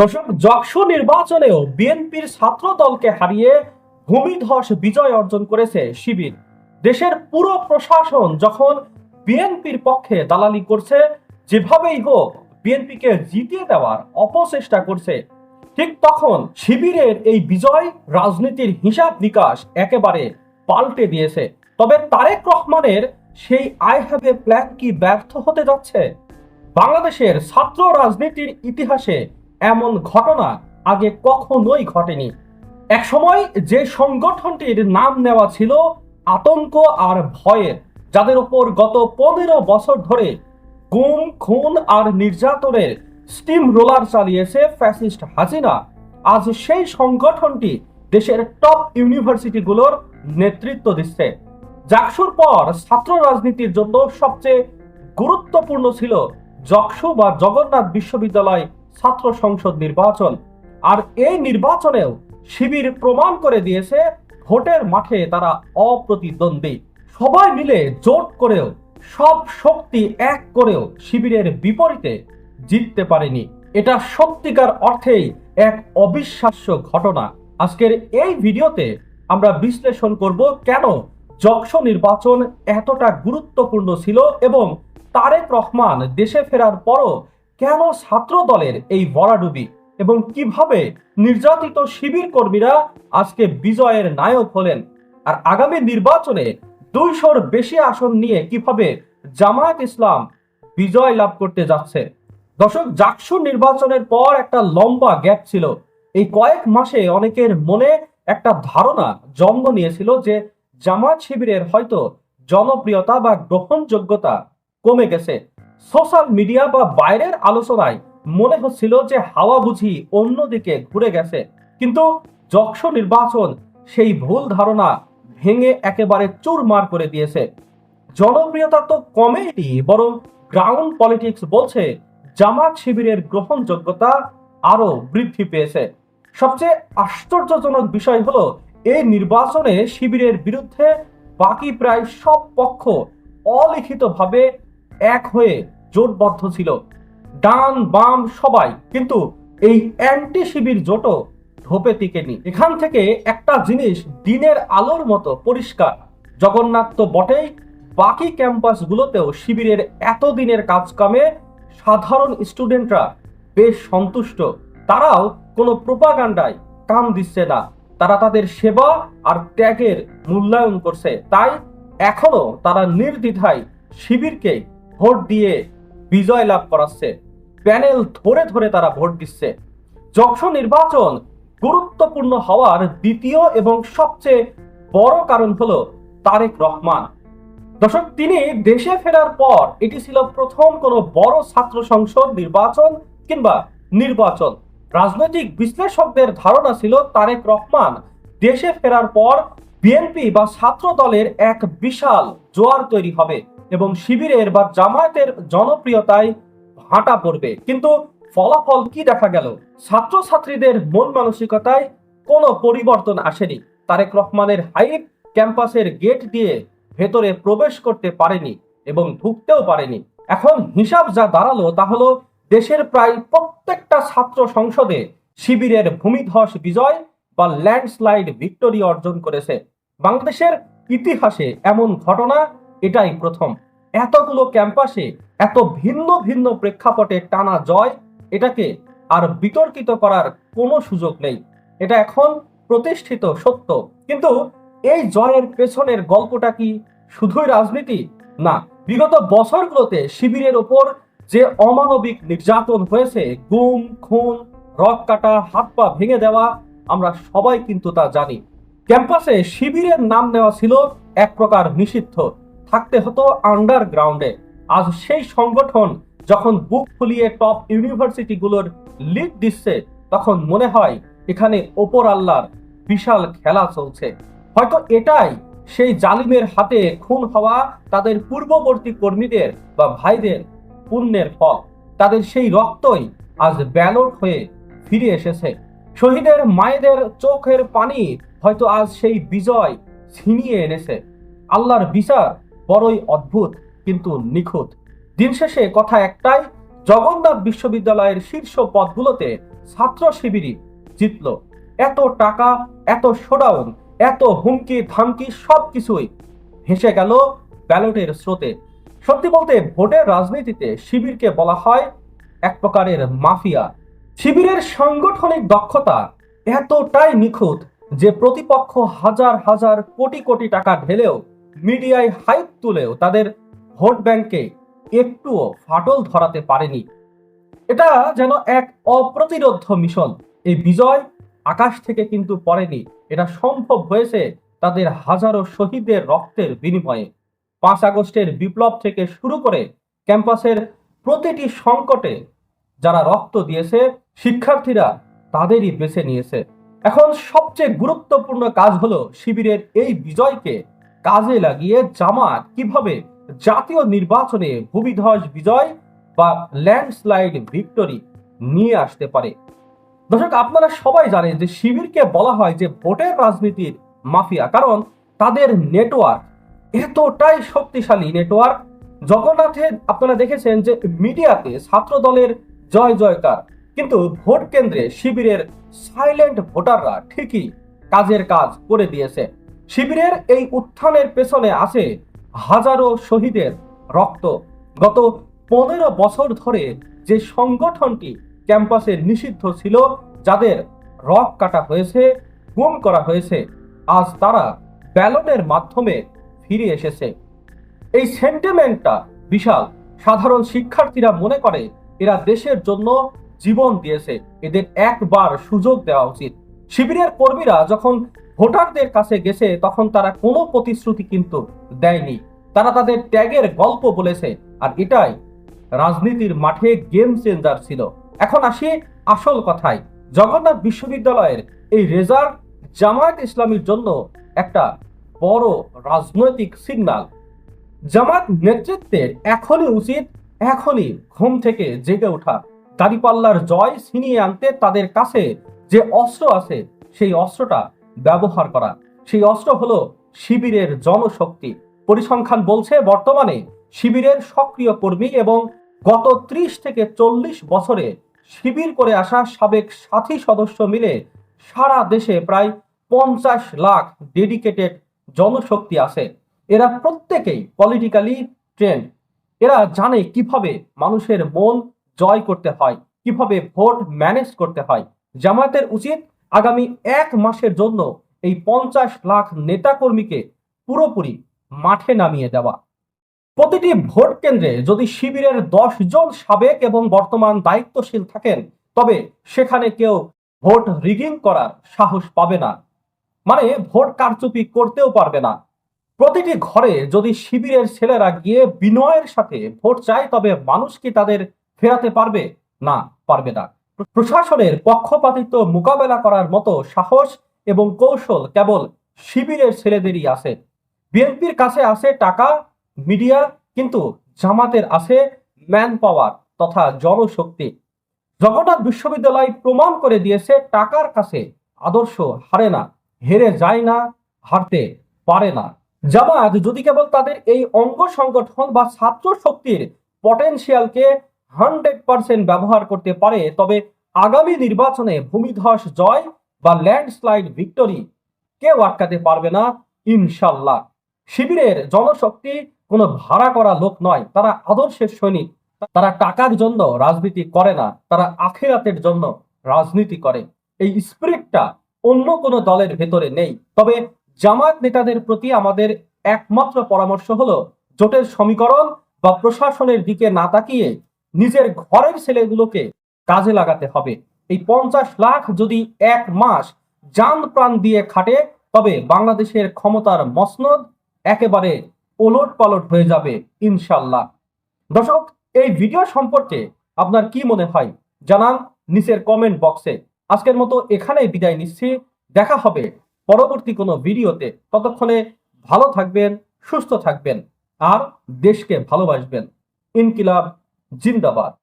দর্শক যকসু নির্বাচনেও বিএনপির ছাত্র দলকে হারিয়ে ভূমিধস বিজয় অর্জন করেছে শিবির। দেশের পুরো প্রশাসন যখন বিএনপির পক্ষে দালালি করছে, যেভাবেই হোক, বিএনপিকে জিতিয়ে দেওয়ার অপচেষ্টা করছে। ঠিক তখন শিবিরের এই বিজয় রাজনীতির হিসাব নিকাশ একেবারে পাল্টে দিয়েছে। তবে তারেক রহমানের সেই আই হ্যাভ এ প্ল্যান কি ব্যর্থ হতে যাচ্ছে? বাংলাদেশের ছাত্র রাজনীতির ইতিহাসে এমন ঘটনা আগে কখনোই ঘটেনি। একসময় যে সংগঠনটির নাম নেওয়া ছিল আতঙ্ক আর ভয়ের যাদের উপর গত পনেরো বছর ধরে গুম, খুন আর নির্যাতনের স্টিম রোলার চালিয়েছে ফ্যাসিস্ট হাসিনা, আজ সেই সংগঠনটি দেশের টপ ইউনিভার্সিটিগুলোর নেতৃত্ব দিচ্ছে। জাকসুর পর ছাত্র রাজনীতির জন্য সবচেয়ে গুরুত্বপূর্ণ ছিল যকসু বা জগন্নাথ বিশ্ববিদ্যালয় ছাত্র সংসদ নির্বাচন। আর এই নির্বাচনেও শিবির প্রমাণ করে দিয়েছে, ভোটের মাঠে তারা অপ্রতিদ্বন্দ্বী। সবাই মিলে জোট করেও, সব শক্তি এক করেও শিবিরের বিপরীতে জিততে পারেনি। এটা সত্যিকার অর্থেই এক অবিশ্বাস্য ঘটনা। আজকের এই ভিডিওতে আমরা বিশ্লেষণ করব কেন যক্ষ নির্বাচন এতটা গুরুত্বপূর্ণ ছিল এবং তারেক রহমান দেশে ফেরার পরও কেন ছাত্র দলের এই ভরাডুবি এবং কীভাবে নির্যাতিত শিবির কর্মীরা আজকে বিজয়ের নায়ক হলেন? আর আগামী নির্বাচনে দুইশোর বেশি আসন নিয়ে কীভাবে জামায়াত ইসলাম বিজয় লাভ করতে যাচ্ছে? দর্শক, জাকসু নির্বাচনের পর একটা লম্বা গ্যাপ ছিল। এই কয়েক মাসে অনেকের মনে একটা ধারণা জন্ম নিয়েছিল যে জামাত শিবিরের হয়তো জনপ্রিয়তা বা গ্রহণযোগ্যতা কমে গেছে। সোশ্যাল মিডিয়া বা বাইরের আলোচনায় মনে হচ্ছিল যে হাওয়া বুঝি অন্যদিকে ঘুরে গেছে। কিন্তু যক্ষ নির্বাচন সেই ভুল ধারণা ভেঙে একেবারে চুরমার করে দিয়েছে। জনপ্রিয়তা তো কমেনি বরং গ্রাউন্ড পলিটিক্স বলছে জামাত শিবিরের গ্রহণযোগ্যতা আরও বৃদ্ধি পেয়েছে। সবচেয়ে আশ্চর্যজনক বিষয় হলো এই নির্বাচনে শিবিরের বিরুদ্ধে বাকি প্রায় সব পক্ষ অলিখিতভাবে এক হয়ে জোটবদ্ধ ছিল। ডান, বাম সবাই কিন্তু এই অ্যান্টি শিবির জোটও ধোপে টিকেনি। এখান থেকে একটা জিনিস দিনের আলোর মতো পরিষ্কার। জগন্নাথ তো বটেই, বাকি ক্যাম্পাসগুলোতেও শিবিরের এতদিনের কাজকামে সাধারণ স্টুডেন্টরা বেশ সন্তুষ্ট। তারাও কোনো প্রোপাগান্ডায় কান দিচ্ছে না। তারা তাদের সেবা আর ত্যাগের মূল্যায়ন করছে। তাই এখনও তারা নির্দ্বিধায় শিবিরকে ভোট দিয়ে বিজয় লাভ করাচ্ছে। প্যানেল ধরে ধরে তারা ভোট দিচ্ছে। যক্ষ নির্বাচন গুরুত্বপূর্ণ হওয়ার দ্বিতীয় এবং সবচেয়ে বড় কারণ হলো তারেক রহমান। দর্শক, তিনি দেশে ফেরার পর এটি ছিল প্রথম কোনো বড় ছাত্র সংসদ নির্বাচন কিংবা নির্বাচন। রাজনৈতিক বিশ্লেষকদের ধারণা ছিল তারেক রহমান দেশে ফেরার পর বিএনপি বা ছাত্র দলের এক বিশাল জোয়ার তৈরি হবে। এবং শিবিরের বা জামায়াতের জনপ্রিয়তায় ভাটা পড়বে। কিন্তু ফলাফল কি দেখা গেল? ছাত্রছাত্রীদের মন মানসিকতায় কোনো পরিবর্তন আসেনি। তারেক রহমানের হাইপ ক্যাম্পাসের গেট দিয়ে ভেতরে প্রবেশ করতে পারেনি এবং ঢুকতেও পারেনি। এখন হিসাব যা দাঁড়াল তা হলো দেশের প্রায় প্রত্যেকটা ছাত্র সংসদে শিবিরের ভূমিধস বিজয় বা ল্যান্ডস্লাইড ভিক্টোরি অর্জন করেছে। বাংলাদেশের ইতিহাসে এমন ঘটনা এটাই প্রথম। এতগুলো ক্যাম্পাসে এত ভিন্ন ভিন্ন প্রেক্ষাপটে টানা জয়, এটাকে আর বিতর্কিত করার কোনো সুযোগ নেই। এটা এখন প্রতিষ্ঠিত সত্য। কিন্তু এই জয়ের পেছনের গল্পটা কি শুধুই রাজনীতি? না, বিগত বছরগুলোতে শিবিরের ওপর যে অমানবিক নির্যাতন হয়েছে, গুম, খুন, রক কাটা, হাত পা ভেঙে দেওয়া, আমরা সবাই কিন্তু তা জানি। ক্যাম্পাসে শিবিরের নাম নেওয়া ছিল এক প্রকার নিষিদ্ধ। থাকতে হতো আন্ডারগ্রাউন্ডে আজ সেই সংগঠন যখন বুক ফুলিয়ে টপ ইউনিভার্সিটিগুলোর লিড দিচ্ছে, তখন মনে হয় এখানে ওপর আল্লাহর বিশাল খেলা চলছে। হয়তো এটাই সেই জালিমের হাতে খুন হওয়া তাদের পূর্ববর্তী কর্মীদের বা ভাইদের পুণ্যের ফল। তাদের সেই রক্তই আজ ব্যালট হয়ে ফিরে এসেছে। শহীদের মায়েদের চোখের পানি হয়তো আজ সেই বিজয় ছিনিয়ে এনেছে। আল্লাহর বিচার বড়ই অদ্ভুত, কিন্তু নিখুঁত। দিন শেষে কথা একটাই, জগন্নাথ বিশ্ববিদ্যালয়ের শীর্ষ পদগুলোতে ছাত্র শিবিরই জিতল। এত টাকা, এত শোডাউন এত হুমকি, ধামকি, সবকিছুই ভেসে গেল ব্যালটের স্রোতে। সত্যি বলতে ভোটের রাজনীতিতে শিবিরকে বলা হয় এক প্রকারের মাফিয়া। শিবিরের সাংগঠনিক দক্ষতা এতটাই নিখুঁত যে প্রতিপক্ষ হাজার হাজার কোটি কোটি টাকা ঢেলেও মিডিয়ায় হাইপ তুলেও তাদের ভোট ব্যাংকে একটুও ফাটল ধরাতে পারেনি। এটা যেন এক অপ্রতিরোধ মিশন। এই বিজয় আকাশ থেকে কিন্তু পড়েনি। এটা সম্ভব হয়েছে তাদের হাজারো শহীদের রক্তের বিনিময়ে। পাঁচ আগস্টের বিপ্লব থেকে শুরু করে ক্যাম্পাসের প্রতিটি সংকটে যারা রক্ত দিয়েছে, শিক্ষার্থীরা তাদেরই বেছে নিয়েছে। এখন সবচেয়ে গুরুত্বপূর্ণ কাজ হলো শিবিরের এই বিজয়কে কাজে লাগিয়ে জামাত কীভাবে জাতীয় নির্বাচনে ভূমিধস বিজয় বা ল্যান্ডস্লাইড ভিক্টরি নিয়ে আসতে পারে? দর্শক, আপনারা সবাই জানেন যে শিবিরকে বলা হয় যে ভোটের রাজনীতির মাফিয়া, কারণ তাদের নেটওয়ার্ক এতটাই শক্তিশালী নেটওয়ার্ক। জগন্নাথে আপনারা দেখেছেন যে মিডিয়াতে ছাত্র দলের জয় জয়কার, কিন্তু ভোট কেন্দ্রে শিবিরের সাইলেন্ট ভোটাররা ঠিকই কাজের কাজ করে দিয়েছে। শিবিরের এই উত্থানের পেছনে আছে হাজারো শহীদের রক্ত। গত পনেরো বছর ধরে যে সংগঠনটি ক্যাম্পাসে নিষিদ্ধ ছিল, যাদের রক কাটা হয়েছে, গুম করা হয়েছে, আজ তারা ব্যালনের মাধ্যমে ফিরে এসেছে। এই সেন্টিমেন্টটা বিশাল। সাধারণ শিক্ষার্থীরা মনে করে, এরা দেশের জন্য জীবন দিয়েছে। এদের একবার সুযোগ দেওয়া উচিত। শিবিরের কর্মীরা যখন ভোটারদের কাছে গেছে, তখন তারা কোনো প্রতিশ্রুতি কিন্তু দেয়নি। তারা তাদের ত্যাগের গল্প বলেছে, আর এটাই রাজনীতির মাঠে গেম চেঞ্জার ছিল। এখন আসি আসল কথায়। জগন্নাথ বিশ্ববিদ্যালয়ের এই রেজাল্ট জামায়াত ইসলামীর জন্য একটা বড় রাজনৈতিক সিগনাল জামাত নেতৃত্বের এখনই উচিত, এখনই ঘুম থেকে জেগে ওঠা। দাড়িপাল্লার জয় ছিনিয়ে আনতে তাদের কাছে যে অস্ত্র আছে, সেই অস্ত্রটা ব্যবহার করা। সেই অস্ত্র হলো শিবিরের জনশক্তি। পরিসংখ্যান বলছে, বর্তমানে শিবিরের সক্রিয় কর্মী এবং গত ত্রিশ থেকে চল্লিশ বছরে শিবির করে আসা সাবেক সাথী সদস্য মিলে সারা দেশে প্রায় পঞ্চাশ লাখ ডেডিকেটেড জনশক্তি আছে। এরা প্রত্যেকেই পলিটিক্যালি ট্রেন্ড এরা জানে কীভাবে মানুষের মন জয় করতে হয়, কীভাবে ভোট ম্যানেজ করতে হয়। জামায়াতের উচিত আগামী এক মাসের জন্য এই পঞ্চাশ লাখ নেতাকর্মীকে পুরোপুরি মাঠে নামিয়ে দেওয়া। প্রতিটি ভোট কেন্দ্রে যদি শিবিরের দশ জন সাবেক এবং বর্তমান দায়িত্বশীল থাকেন, তবে সেখানে কেউ ভোট রিগিং করার সাহস পাবে না। মানে ভোট কারচুপি করতেও পারবে না। প্রতিটি ঘরে যদি শিবিরের ছেলেরা গিয়ে বিনয়ের সাথে ভোট চায়, তবে মানুষ কি তাদের ফেরাতে পারবে? না পারবে না। প্রশাসনের পক্ষপাতিত্ব মোকাবেলা করার মতো সাহস এবং কৌশল কেবল শিবিরের ছেলেদেরই আছে। বিএনপির কাছে আছে টাকা, মিডিয়া, কিন্তু জামাতের আছে ম্যান পাওয়ার তথা জনশক্তি। জগন্নাথ বিশ্ববিদ্যালয় প্রমাণ করে দিয়েছে টাকার কাছে আদর্শ হারে না, হেরে যায় না, হারতে পারে না। জামাত যদি কেবল তাদের এই অঙ্গ সংগঠন বা ছাত্র শক্তির পটেনশিয়ালকে হান্ড্রেড পার্সেন্ট ব্যবহার করতে পারে, তবে আগামী নির্বাচনে ভূমিধস জয় বা ল্যান্ডস্লাইড ভিক্টরি কেউ আটকাতে পারবে না, ইনশাল্লাহ। শিবিরের জনশক্তি কোনো ভাড়া করা লোক নয়, তারা আদর্শের সৈনিক। তারা টাকার জন্য রাজনীতি করে না, তারা আখেরাতের জন্য রাজনীতি করে। এই স্পিরিটটা অন্য কোনো দলের ভেতরে নেই। তবে জামাত নেতাদের প্রতি আমাদের একমাত্র পরামর্শ হলো, জোটের সমীকরণ বা প্রশাসনের দিকে না তাকিয়ে নিজের ঘরের ছেলেগুলোকে কাজে লাগাতে হবে। এই পঞ্চাশ লাখ যদি এক মাস যান প্রাণ দিয়ে খাটে, তবে বাংলাদেশের ক্ষমতার মসনদ একেবারে ওলট পালট হয়ে যাবে ইনশাল্লাহ। দর্শক, এই ভিডিও সম্পর্কে আপনার কি মনে হয়? জানান নিচের কমেন্ট বক্সে আজকের মতো এখানেই বিদায় নিচ্ছি। দেখা হবে পরবর্তী কোনো ভিডিওতে। ততক্ষণে ভালো থাকবেন, সুস্থ থাকবেন, আর দেশকে ভালোবাসবেন। ইনকিলাব। जिंदाबाद।